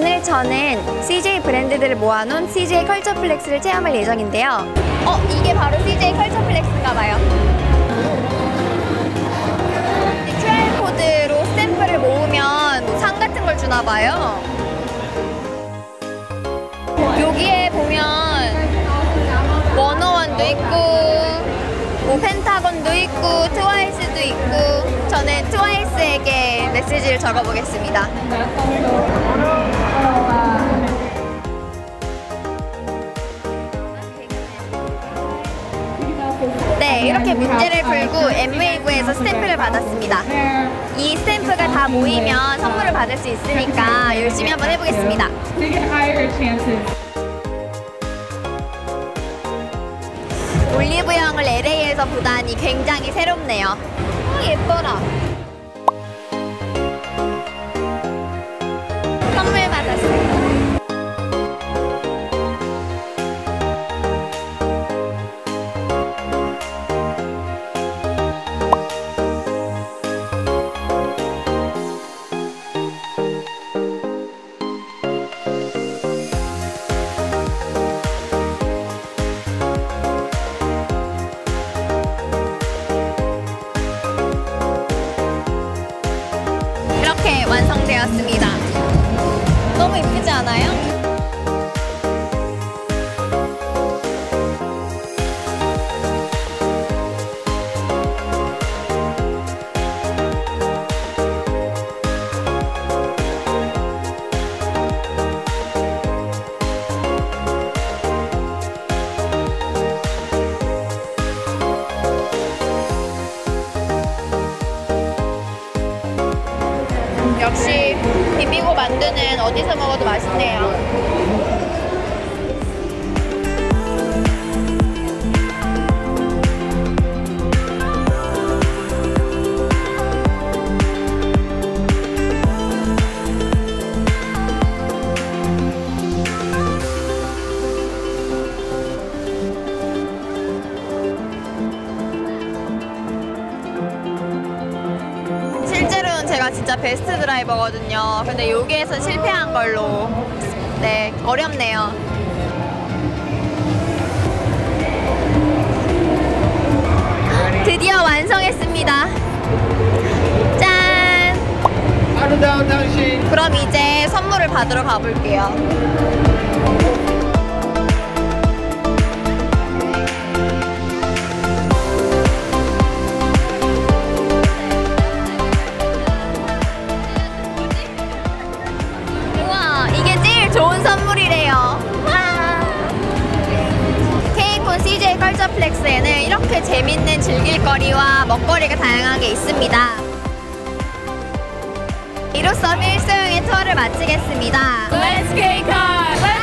저는 CJ 브랜드들을 모아놓은 CJ 컬처 플렉스를 체험할 예정인데요. 어, 이게 바로 CJ 컬처 플렉스인가 봐요. 이 QR코드로 스탬프를 모으면 뭐상 같은 걸 주나 봐요. 여기에 보면 워너원도 있고 뭐 펜타곤도 있고 트와이스도 있고 저는 트와이스에게 메시지를 적어보겠습니다. 네, 이렇게 문제를 풀고 M웨이브에서 스탬프를 받았습니다. 이 스탬프가 다 모이면 선물을 받을 수 있으니까 열심히 한번 해보겠습니다. 올리브영을 LA에서 보다니 굉장히 새롭네요. 어, 예뻐라. 되었습니다. 역시 비비고 만두는 어디서 먹어도 맛있네요. 진짜 베스트 드라이버거든요. 근데 여기에서 실패한 걸로 네 어렵네요. 드디어 완성했습니다. 짠! 아름다운 당신 그럼 이제 선물을 받으러 가볼게요. 이렇게 재밌는 즐길거리와 먹거리가 다양하게 있습니다. 이로써 필수용의 투어를 마치겠습니다. Let's get caught. Let's